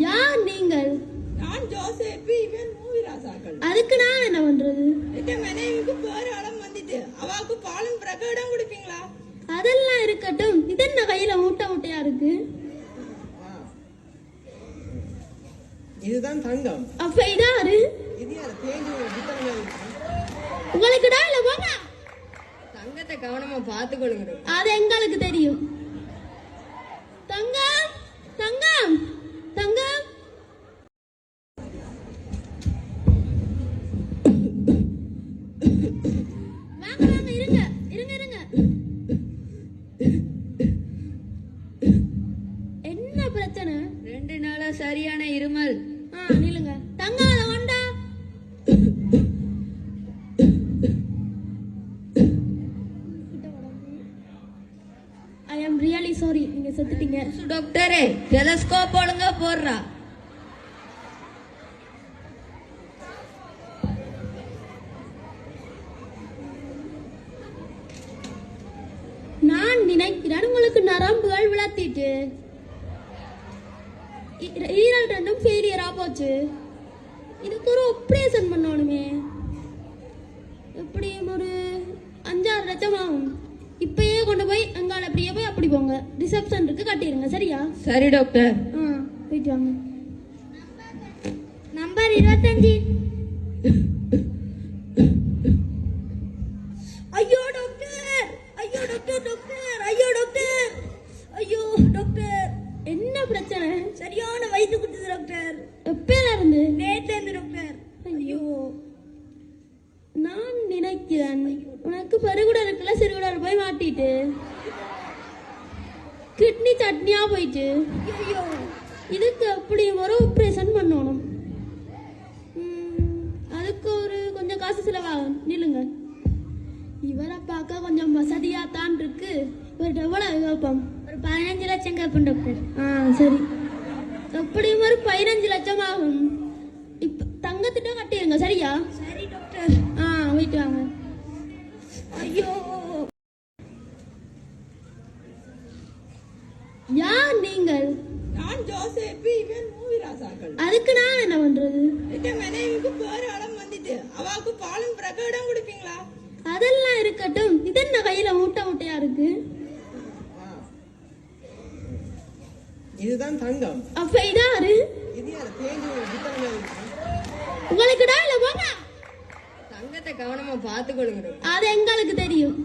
யார் நீங்கள்? நான் ஜோசேப்பு இவன் மூவி ராசாக்கள். அதுக்கு நான் என்ன பண்றது? என் மனைவிக்கு பேர் அடம் வந்துட்டு அவாக்கு பாலும் பிறகு இடம் கொடுப்பீங்களா? அதெல்லாம் இருக்கட்டும். இது என்ன கையில மூட்டை மூட்டையா இருக்கு? இதுதான் தங்கம். அப்ப இதாரு இது யாரு? தேஞ்சு புத்தகங்கள். இருக்கு. உங்களுக்கு இல்ல போங்க. தங்கத்தை கவனமா பாத்துக்கொள்ளுங்க அது எங்களுக்கு தெரியும். தங்கம் தங்கம் தங்கம் ரெண்டு நாளா சரியான இருமல். தங்கம் அதை கொண்டா ஐ ஆம் ரியலி சாரி நீங்க செத்துட்டீங்க. டாக்டரே டெலஸ்கோப் ஒழுங்கா போடுறா. நினைக்கிறேன் உங்களுக்கு நரம்புகள் விளத்திட்டு ஈரல் ரெண்டும் ஃபெயிலியரா போச்சு. இதுக்கு ஒரு ஆப்ரேஷன் பண்ணணுமே. எப்படியும் ஒரு அஞ்சாறு லட்சம் ஆகும். இப்பயே கொண்டு போய் அங்கால அப்படியே போய் அப்படி போங்க. ரிசப்ஷன் இருக்கு கட்டிடுங்க சரியா? சரி டாக்டர் ஆ போயிட்டு வாங்க. நம்பர் இருபத்தஞ்சு. நினைக்கிறேன் உனக்கு பெருகுடலுக்குள்ள சிறுகுடல் போய் மாட்டிட்டு. கிட்னி சட்னியா போயிட்டு. ஐயோ இதுக்கு அப்படி ஒரு ஆப்ரேஷன் பண்ணணும். ம், அதுக்கு ஒரு கொஞ்சம் காசு செலவாகும் நில்லுங்க. இவரை பார்க்க கொஞ்சம் வசதியா தான் இருக்கு. இவர்கிட்ட எவ்வளவு கேட்போம் ஒரு பதினஞ்சு லட்சம் கேட்போம் டாக்டர் ஆ சரி. எப்படியும் ஒரு பதினஞ்சு லட்சம் ஆகும். இப்ப தங்கத்திட்ட கட்டிடுங்க சரியா? சரி டாக்டர் ஆ போயிட்டு வாங்க. யார் நீங்கள்? நான் ஜோசேப்பு இவன் மூவி ராசாக்கள் அதுக்கு நான் என்ன பண்றது? என் மனைவிக்கு பேர் அடம் வந்துட்டு அவாக்கு பாலும் பிறகு இடம் கொடுப்பீங்களா? அதெல்லாம் இருக்கட்டும். இது என்ன கையில மூட்டை மூட்டையா இருக்கு? இதுதான் தங்கம். அப்ப இதாரு இது யாரு? தேஞ்சு புத்தகங்கள் இருக்கு. உங்களுக்கு இல்ல போங்க. தங்கத்தை கவனமா பாத்துக்கொள்ளுங்க அது எங்களுக்கு தெரியும்.